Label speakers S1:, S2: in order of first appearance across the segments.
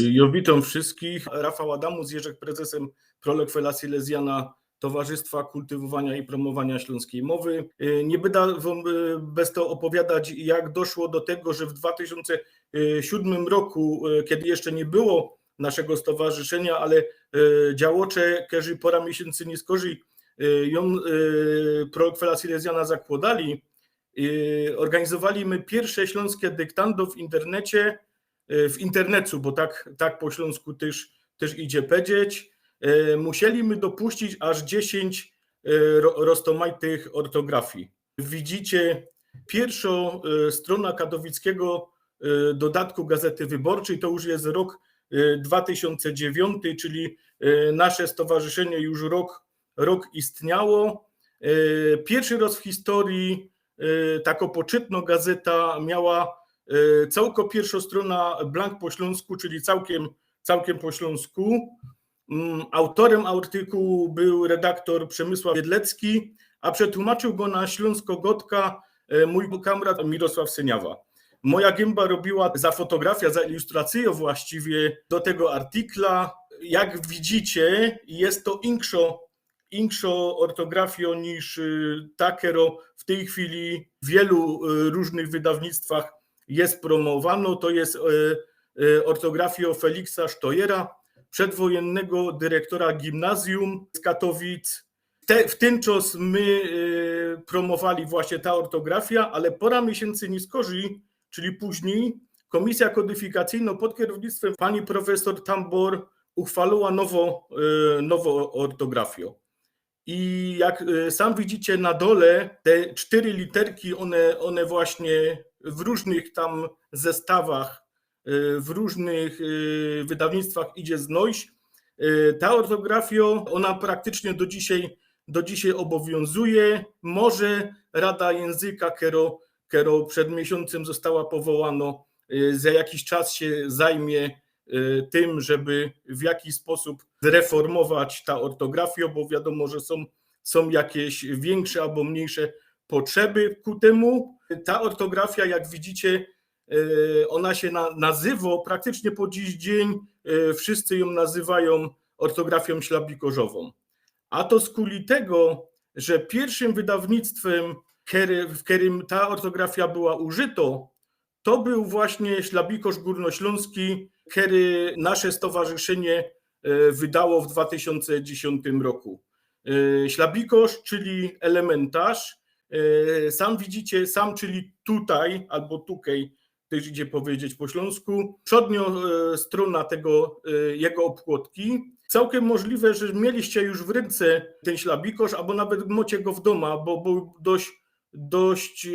S1: Ja witam wszystkich. Rafał Adamus, Jerzek, prezesem Prolekwela Silesiana Towarzystwa Kultywowania i Promowania Śląskiej Mowy. Nie będę wam bez to opowiadać, jak doszło do tego, że w 2007 roku, kiedy jeszcze nie było naszego stowarzyszenia, ale działocze, którzy pora miesięcy nie skorzy, ją Prolekwela Silesiana zakładali, organizowali my pierwsze śląskie dyktando w internecie, w internetu, bo tak, tak po śląsku też, też idzie powiedzieć, musieliśmy dopuścić aż 10 roztomajtych ortografii. Widzicie pierwszą strona katowickiego dodatku Gazety Wyborczej, to już jest rok 2009, czyli nasze stowarzyszenie już rok, rok istniało. Pierwszy raz w historii taką poczytną gazeta miała całko pierwsza strona blank po śląsku, czyli całkiem, całkiem po śląsku. Autorem artykułu był redaktor Przemysław Wiedlecki, a przetłumaczył go na śląsko-gotka mój kamrat Mirosław Syniawa. Moja gęba robiła za fotografię, za ilustrację właściwie do tego artykla. Jak widzicie, jest to inkszo, inkszo ortografio niż takero w tej chwili w wielu różnych wydawnictwach jest promowano, to jest ortografia Feliksa Sztojera, przedwojennego dyrektora gimnazjum z Katowic. Te, w ten czas my promowali właśnie ta ortografia, ale pora miesięcy nie skorzy, czyli później Komisja Kodyfikacyjna pod kierownictwem pani profesor Tambor uchwaliła nowo, nowo ortografię. I jak sam widzicie na dole, te cztery literki, one, one właśnie w różnych tam zestawach, w różnych wydawnictwach idzie znojść. Ta ortografia, ona praktycznie do dzisiaj, do dzisiaj obowiązuje. Może Rada Języka, kero, kero przed miesiącem została powołana, za jakiś czas się zajmie tym, żeby w jakiś sposób zreformować ta ortografia, bo wiadomo, że są, są jakieś większe albo mniejsze potrzeby ku temu. Ta ortografia, jak widzicie, ona się na, nazywa praktycznie po dziś dzień, wszyscy ją nazywają ortografią ślabikorzową. A to z kuli tego, że pierwszym wydawnictwem, w którym ta ortografia była użyta, to był właśnie Ślabikorz Górnośląski, który nasze stowarzyszenie wydało w 2010 roku. Ślabikorz, czyli elementarz, sam widzicie, sam, czyli tutaj albo tukej, też idzie powiedzieć po śląsku, przodnio strona tego jego obkłodki. Całkiem możliwe, że mieliście już w ręce ten ślabikosz, albo nawet macie go w domu, bo był dość, dość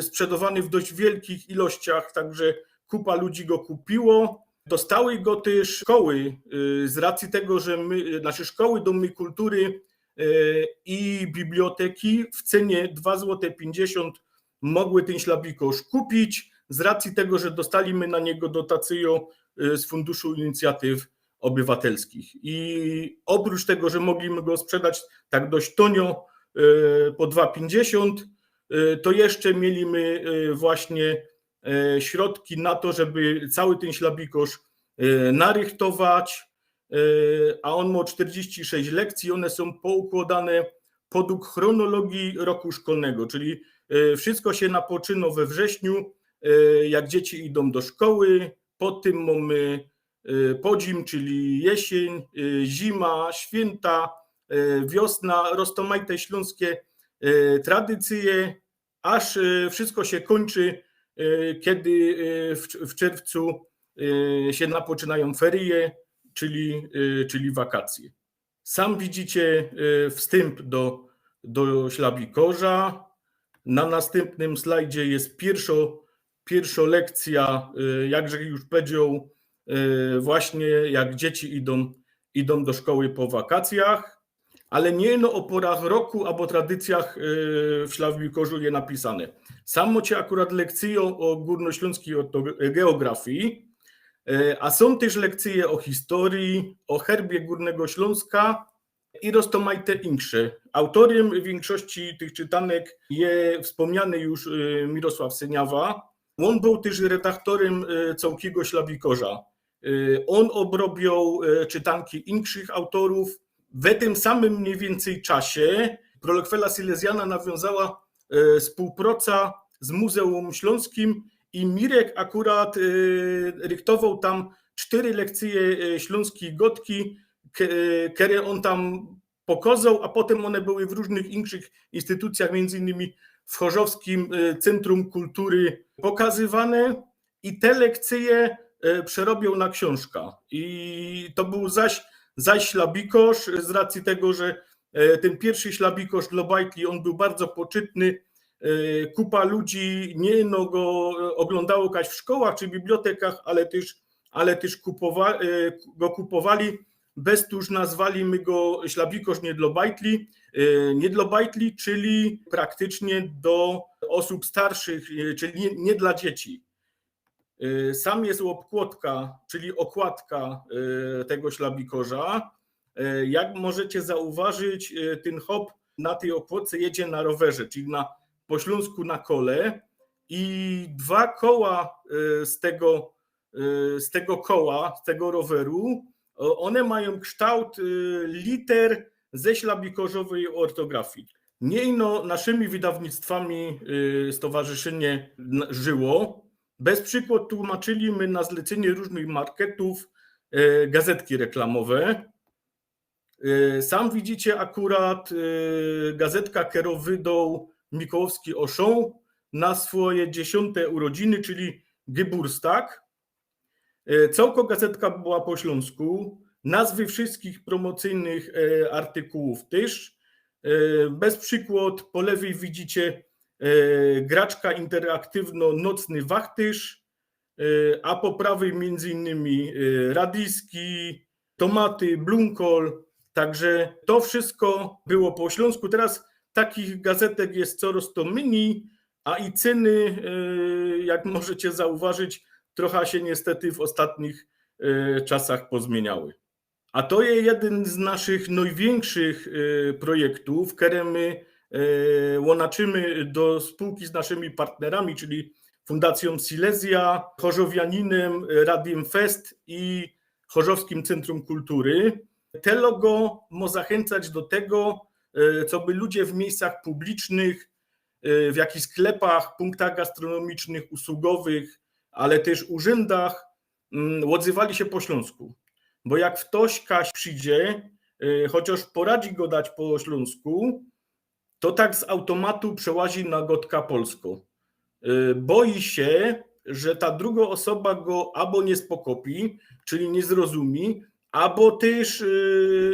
S1: sprzedawany w dość wielkich ilościach, także kupa ludzi go kupiło. Dostały go też szkoły z racji tego, że my, nasze szkoły, domy kultury i biblioteki w cenie 2,50 zł mogły ten ślabikosz kupić z racji tego, że dostaliśmy na niego dotację z Funduszu Inicjatyw Obywatelskich. I oprócz tego, że mogliśmy go sprzedać tak dość tonio po 2,50, to jeszcze mieliśmy właśnie środki na to, żeby cały ten ślabikosz narychtować, a on ma 46 lekcji, one są poukładane podług chronologii roku szkolnego, czyli wszystko się napoczyna we wrześniu, jak dzieci idą do szkoły, po tym mamy podzim, czyli jesień, zima, święta, wiosna, roztomajte śląskie tradycje, aż wszystko się kończy, kiedy w czerwcu się napoczynają ferie, czyli, czyli wakacje. Sam widzicie wstęp do, do ślabikorza. Na następnym slajdzie jest pierwsza, pierwsza lekcja, jakże już powiedział, właśnie jak dzieci idą, idą do szkoły po wakacjach, ale nie no o porach roku albo tradycjach w ślabikorzu je napisane. Sam macie akurat lekcję o górnośląskiej geografii, a są też lekcje o historii, o herbie Górnego Śląska i roztomajte insze. Autorem większości tych czytanek jest wspomniany już Mirosław Syniawa. On był też redaktorem całkiego Ślabikorza. On obrobił czytanki innych autorów. W tym samym mniej więcej czasie Prolekwela Silesiana nawiązała współpraca z Muzeum Śląskim i Mirek akurat ryktował tam cztery lekcje śląskiej gotki, które on tam pokazał, a potem one były w różnych innych instytucjach, między innymi w Chorzowskim Centrum Kultury pokazywane. I te lekcje przerobił na książkę. I to był zaś, zaś ślabikosz z racji tego, że ten pierwszy ślabikosz Globajtli, on był bardzo poczytny, kupa ludzi nie no go oglądało kaś w szkołach czy bibliotekach, ale też, ale też kupowa, go kupowali bez tuż nazwali my go ślabikosz niedlobajtli, niedlobajtli, czyli praktycznie do osób starszych, czyli nie, nie dla dzieci. Sam jest łopkłotka, czyli okładka tego ślabikorza. Jak możecie zauważyć, ten hop na tej okładce jedzie na rowerze, czyli na po śląsku na kole i dwa koła z tego, z tego koła, z tego roweru one mają kształt liter ze ślabikorzowej ortografii. Niejno naszymi wydawnictwami stowarzyszenie żyło. Bez przykład tłumaczyli my na zlecenie różnych marketów gazetki reklamowe. Sam widzicie akurat gazetka kierowydą Mikołowski Oszą na swoje dziesiąte urodziny, czyli Geburstag. Całko gazetka była po śląsku, nazwy wszystkich promocyjnych artykułów też. Bez przykład po lewej widzicie graczka interaktywno-nocny wachtyż, a po prawej między innymi radiski, tomaty, blunkol, także to wszystko było po śląsku. Teraz takich gazetek jest coraz to mniej, a i ceny, jak możecie zauważyć, trochę się niestety w ostatnich czasach pozmieniały. A to jest jeden z naszych największych projektów, które my łączymy do spółki z naszymi partnerami, czyli Fundacją Silesia, Chorzowianinem, Radiem Fest i Chorzowskim Centrum Kultury. Te logo ma zachęcać do tego, co by ludzie w miejscach publicznych, w jakichś sklepach, punktach gastronomicznych, usługowych, ale też urzędach odzywali się po śląsku. Bo jak ktoś kaś przyjdzie, chociaż poradzi go dać po śląsku, to tak z automatu przełazi na gotka polsko. Boi się, że ta druga osoba go albo nie spokopi, czyli nie zrozumi, albo też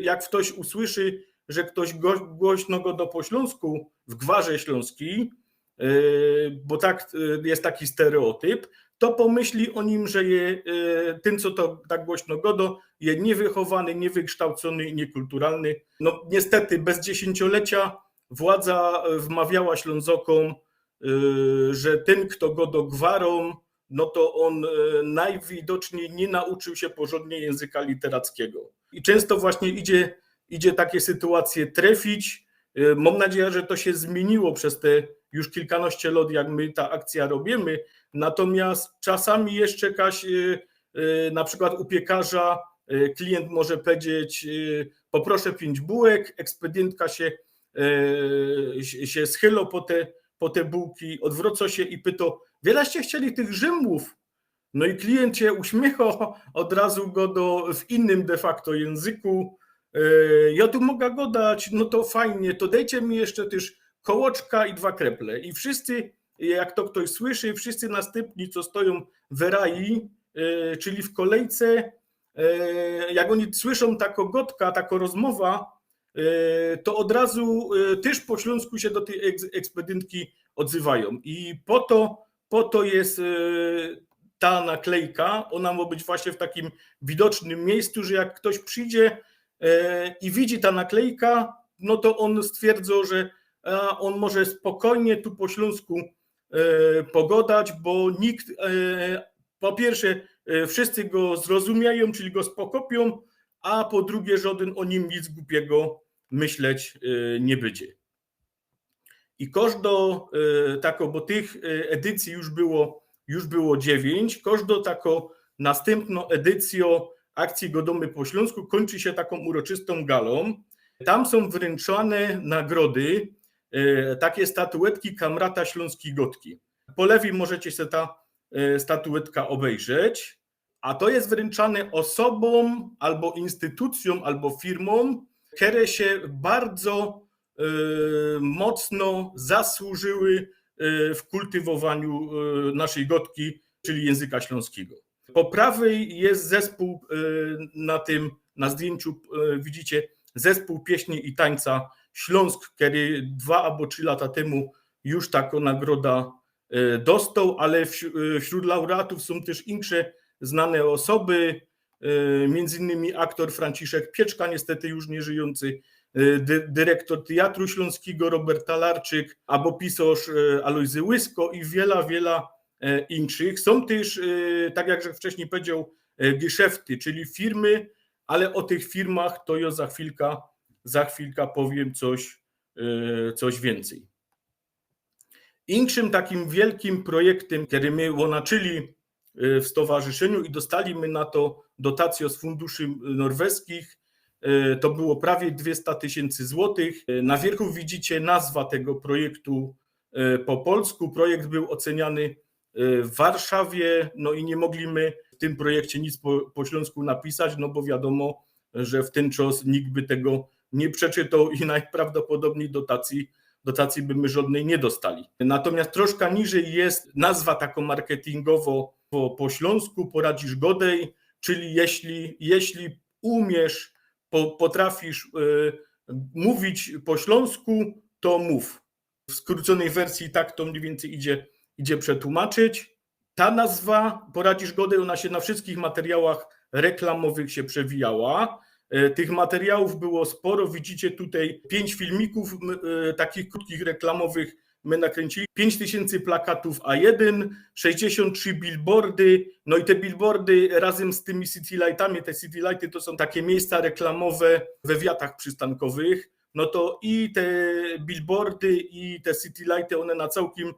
S1: jak ktoś usłyszy, że ktoś głośno go do po śląsku w gwarze śląskiej, bo tak jest taki stereotyp, to pomyśli o nim, że je, tym, co to tak głośno godo, jest niewychowany, niewykształcony i niekulturalny. No niestety bez dziesięciolecia władza wmawiała Ślązokom, że ten, kto go do gwarą, no to on najwidoczniej nie nauczył się porządnie języka literackiego. I często właśnie idzie, idzie takie sytuacje trefić. Mam nadzieję, że to się zmieniło przez te już kilkanaście lat, jak my ta akcja robimy. Natomiast czasami jeszcze jakaś, na przykład u piekarza, klient może powiedzieć: Poproszę pięć bułek, ekspedientka się, się schyla po te, po te bułki, odwróca się i pyta: Wieleście chcieli tych rzymów? No i klient się uśmiecha od razu go do, w innym de facto języku. Ja tu mogę go dać, no to fajnie, to dajcie mi jeszcze też kołoczka i dwa kreple. I wszyscy, jak to ktoś słyszy, wszyscy następni, co stoją w rai, czyli w kolejce, jak oni słyszą taką gotka, taką rozmowa, to od razu też po śląsku się do tej ekspedentki odzywają. I po to, po to jest ta naklejka, ona ma być właśnie w takim widocznym miejscu, że jak ktoś przyjdzie i widzi ta naklejka, no to on stwierdza, że on może spokojnie tu po śląsku pogodać, bo nikt, po pierwsze, wszyscy go zrozumieją, czyli go spokopią, a po drugie, żaden o nim nic głupiego myśleć nie będzie. I każdo tako, bo tych edycji już było, już było dziewięć, każdo tako następną edycją akcji Godomy po Śląsku kończy się taką uroczystą galą. Tam są wręczane nagrody, e, takie statuetki Kamrata Śląskiej Gotki. Po lewej możecie sobie ta e, statuetka obejrzeć, a to jest wręczane osobom albo instytucjom, albo firmom, które się bardzo e, mocno zasłużyły w kultywowaniu naszej gotki, czyli języka śląskiego. Po prawej jest zespół e, na tym, na zdjęciu e, widzicie zespół pieśni i tańca Śląsk, który dwa albo trzy lata temu już taką nagrodę e, dostał, ale wś- wśród laureatów są też inne znane osoby, między innymi aktor Franciszek Pieczka, niestety już nie żyjący, dy, dyrektor Teatru Śląskiego Robert Talarczyk, albo pisarz Alojzy Łysko i wiele, wiele innych. Są też, e, tak jak wcześniej powiedział, e, geszefty, czyli firmy, ale o tych firmach to ja za chwilkę, za chwilkę powiem coś, e, coś więcej. Inszym takim wielkim projektem, który my łączyli e, w stowarzyszeniu i dostaliśmy na to dotację z funduszy norweskich, e, to było prawie 200 tysięcy złotych. E, Na wierchu widzicie nazwa tego projektu e, po polsku. Projekt był oceniany e, w Warszawie, no i nie mogliśmy w tym projekcie nic po, po śląsku napisać, no bo wiadomo, że w ten czas nikt by tego nie przeczytał i najprawdopodobniej dotacji, dotacji by my żadnej nie dostali. Natomiast troszkę niżej jest nazwa taką marketingowo po, po śląsku, poradzisz godej, czyli jeśli, jeśli umiesz, po, potrafisz e, mówić po śląsku, to mów. W skróconej wersji tak to mniej więcej idzie, idzie przetłumaczyć. Ta nazwa Poradzisz Godej, ona się na wszystkich materiałach reklamowych się przewijała. E, Tych materiałów było sporo. Widzicie tutaj pięć filmików e, takich krótkich reklamowych my nakręcili. 5 tysięcy plakatów A1, 63 billboardy. No i te billboardy razem z tymi city lightami, te city lighty to są takie miejsca reklamowe we wiatach przystankowych. No to i te billboardy i te city lighty, one na całkiem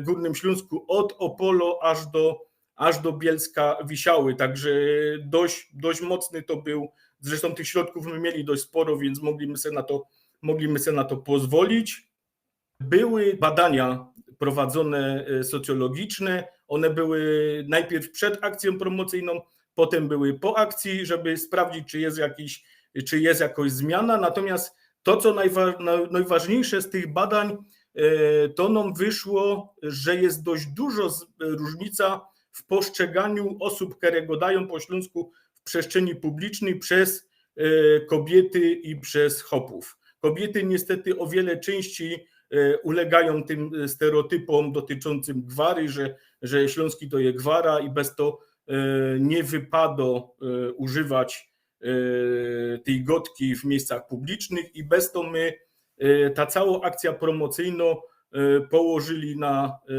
S1: Górnym Śląsku od Opolo aż do, aż do Bielska wisiały, także dość, dość mocny to był. Zresztą tych środków my mieli dość sporo, więc mogliśmy sobie na to, mogliśmy sobie na to pozwolić. Były badania prowadzone e, socjologiczne, one były najpierw przed akcją promocyjną, potem były po akcji, żeby sprawdzić, czy jest, jakiś, czy jest jakaś zmiana. Natomiast to, co najwa, na- najważniejsze z tych badań, to nam wyszło, że jest dość dużo z- różnica w postrzeganiu osób, które gadają po śląsku w przestrzeni publicznej przez e, kobiety i przez chopów. Kobiety niestety o wiele częściej e, ulegają tym stereotypom dotyczącym gwary, że, że śląski to jest gwara i bez to e, nie wypada e, używać e, tej gotki w miejscach publicznych i bez to my e, ta cała akcja promocyjna e, położyli na, e,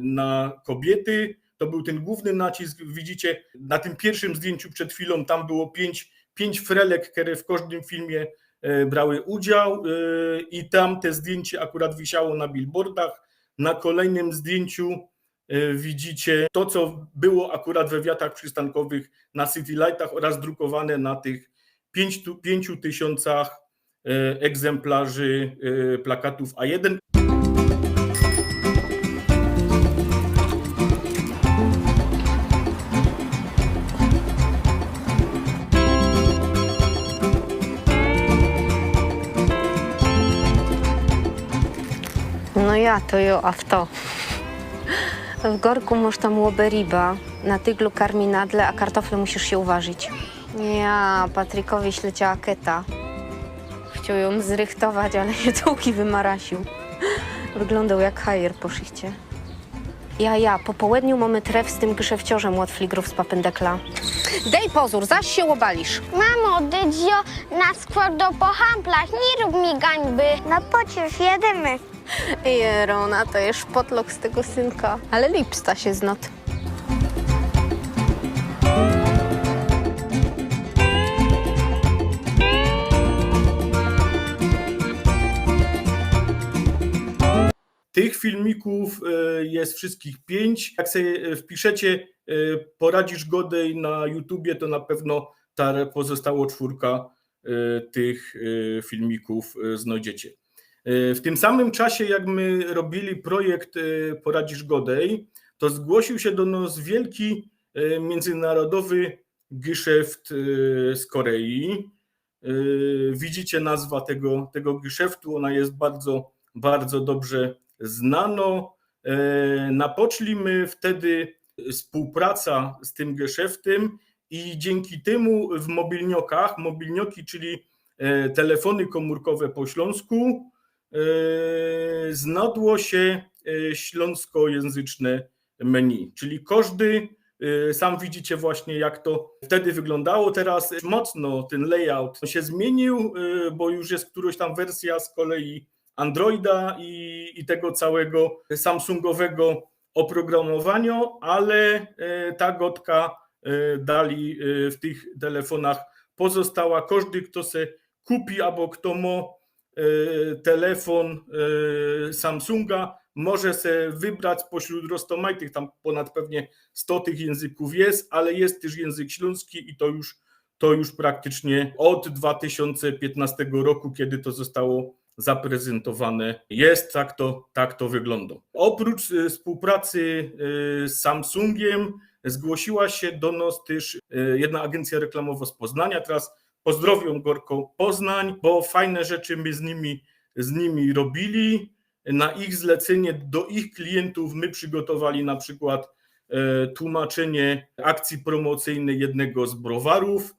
S1: na kobiety. To był ten główny nacisk. Widzicie, na tym pierwszym zdjęciu przed chwilą tam było pięć, pięć frelek, które w każdym filmie e, brały udział e, i tam te zdjęcie akurat wisiało na billboardach. Na kolejnym zdjęciu e, widzicie to, co było akurat we wiatach przystankowych na City Lightach oraz drukowane na tych pięciu- tysiącach e, egzemplarzy e, plakatów A1.
S2: No ja to jo, a w to. W gorku masz tam łoberiba, na tyglu karmi nadle, a kartofle musisz się uważyć. Ja, Patrykowi śleciała keta. Chciał ją zrychtować, ale je tułki wymarasił. Wyglądał jak hajer po szychcie. Ja, ja, po południu mamy tref z tym grzewciorzem od fligrów z papendekla. Dej pozór, zaś się łobalisz.
S3: Mamo, dydzio na skład do pohamplach, nie rób mi gańby. No pociesz, jedziemy.
S2: Jerona, to jest potlok z tego synka. Ale lipsta się znot.
S1: Filmików e, jest wszystkich pięć. Jak sobie wpiszecie e, Poradzisz Godej na YouTubie, to na pewno ta pozostała czwórka e, tych e, filmików e, znajdziecie. E, W tym samym czasie, jak my robili projekt e, Poradzisz Godej, to zgłosił się do nas wielki e, międzynarodowy geszeft e, z Korei. E, Widzicie nazwa tego, tego geszeftu, ona jest bardzo, bardzo dobrze znano. E, Napoczli my wtedy współpraca z tym geszeftem i dzięki temu w mobilniokach, mobilnioki, czyli e, telefony komórkowe po śląsku, e, znadło się śląskojęzyczne menu, czyli e, sam widzicie właśnie jak to wtedy wyglądało, teraz mocno ten layout się zmienił, bo już jest któraś tam wersja z kolei Androida i, i tego całego Samsungowego oprogramowania, ale e, ta gotka e, dali e, w tych telefonach pozostała. Każdy, kto se kupi albo kto ma telefon Samsunga, może se wybrać spośród rozmaitych, tam ponad pewnie 100 tych języków jest, ale jest też język śląski i to już, to już praktycznie od 2015 roku, kiedy to zostało zaprezentowane jest, tak to, tak to wygląda. Oprócz e, współpracy e, z Samsungiem zgłosiła się do nas też e, jedna agencja reklamowa z Poznania. Teraz pozdrowią Gorko Poznań, bo fajne rzeczy my z nimi, z nimi robili. Na ich zlecenie do ich klientów my przygotowali na przykład tłumaczenie akcji promocyjnej jednego z browarów,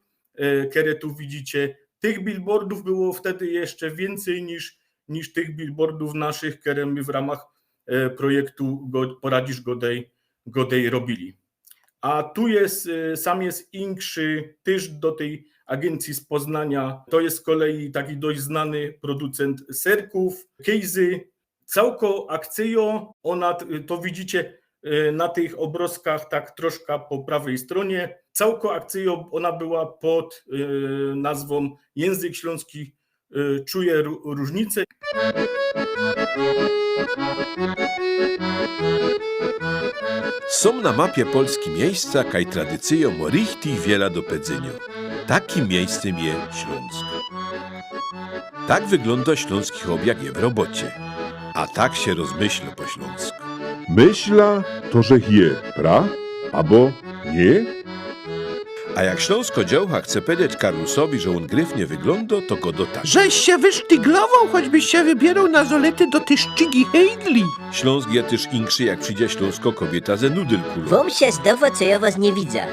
S1: które tu widzicie. Tych billboardów było wtedy jeszcze więcej niż, niż tych billboardów naszych, które my w ramach e, projektu Poradzisz Godej, Godej robili. A tu jest, e, sam jest Inkszy, też do tej agencji z Poznania. To jest z kolei taki dość znany producent serków, Kejzy. Całko akcjo, ona, to widzicie e, na tych obrazkach tak troszkę po prawej stronie. Całko akcjo, ona była pod e, nazwą Język Śląski e, czuje ró- różnicę.
S4: Są na mapie Polski miejsca, kaj tradycyją richtig wiela do pedzenia. Takim miejscem je Śląsk. Tak wygląda śląski obiad je w robocie. A tak się rozmyśla po śląsku.
S5: Myśla to, że je, pra? Abo nie?
S4: A jak śląsko dziołcha chce powiedzieć Karlusowi, że on gryfnie wygląda, to go do tak.
S6: Żeś się wysztyglował, choćbyś się wybierał na zolety do tej szczygi hejdli.
S4: Śląsk je też inkszy, jak przyjdzie śląsko kobieta ze nudel kulą.
S7: Wam się zdawa, co ja was nie widzę.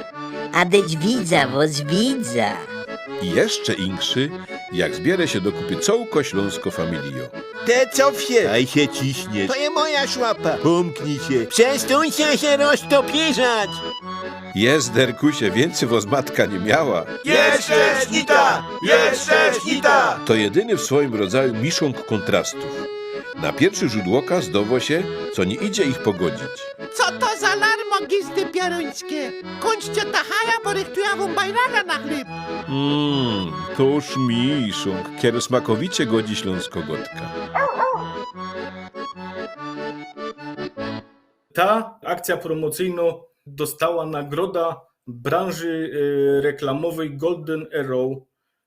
S7: A dyć widza was widza.
S4: I jeszcze inkszy, jak zbierze się do kupy całko śląsko familio.
S8: Te cofsie! Daj się ciśnie. To jest moja szłapa. Pomknij się. Przestańcie się roztopierzać!
S4: Jest, Derkusie, więcej was matka nie miała.
S8: Jeszcze śnita! Jeszcze śnita!
S4: To jedyny w swoim rodzaju misząg kontrastów. Na pierwszy rzut oka zdowo się, co nie idzie ich pogodzić.
S6: Co to za larmo gizdy pieruńskie? Kończcie tachaja, bo rychtuja wam bajrana na chleb.
S4: Mmm, to już misząg, kiedy smakowicie godzi śląskogotka.
S1: Ta akcja promocyjna dostała nagroda branży e, reklamowej Golden Arrow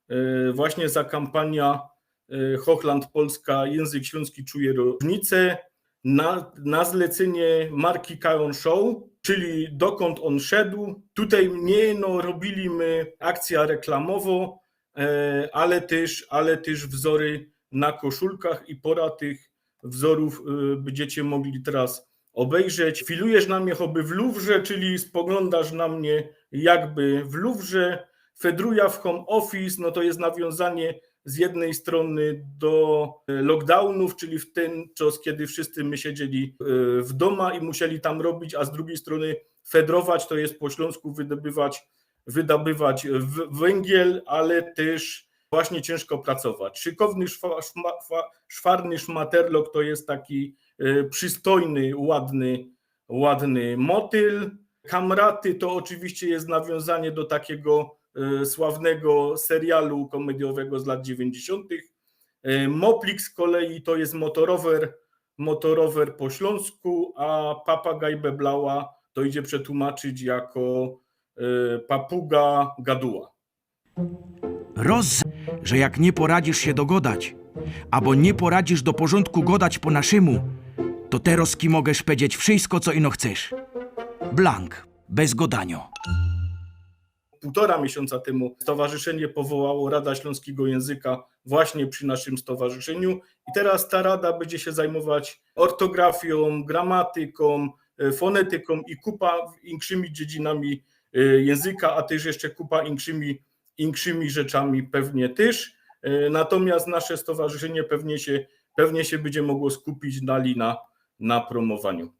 S1: e, właśnie za kampania e, Hochland Polska Język Śląski czuje różnicę na, na zlecenie marki Kajon Show, czyli dokąd on szedł. Tutaj nie no, robili my akcja reklamowo, e, ale też, ale też wzory na koszulkach i pora tych wzorów e, będziecie mogli teraz obejrzeć. Filujesz na mnie choby w Luwrze, czyli spoglądasz na mnie jakby w Luwrze. Fedruja w home office, no to jest nawiązanie z jednej strony do e, lockdownów, czyli w ten czas, kiedy wszyscy my siedzieli e, w doma i musieli tam robić, a z drugiej strony fedrować, to jest po śląsku wydobywać, wydobywać w- węgiel, ale też właśnie ciężko pracować. Szykowny szwa, szma, szwa, szwarny szmaterlok to jest taki e, przystojny, ładny, ładny motyl. Kamraty to oczywiście jest nawiązanie do takiego e, sławnego serialu komediowego z lat 90. E, Moplik z kolei to jest motorower motorower po śląsku, a papagaj beblała to idzie przetłumaczyć jako y, papuga gaduła.
S9: Roz, że jak nie poradzisz się dogodać, albo nie poradzisz do porządku godać po naszemu, to teraz ki mogesz powiedzieć wszystko, co ino chcesz. Blank, bez godania.
S1: Półtora miesiąca temu stowarzyszenie powołało Rada Śląskiego Języka właśnie przy naszym stowarzyszeniu i teraz ta rada będzie się zajmować ortografią, gramatyką, e, fonetyką i kupa inkszymi dziedzinami e, języka, a też jeszcze kupa inkszymi, inkszymi rzeczami pewnie też. E, Natomiast nasze stowarzyszenie pewnie się, pewnie się będzie mogło skupić na, na, na promowaniu.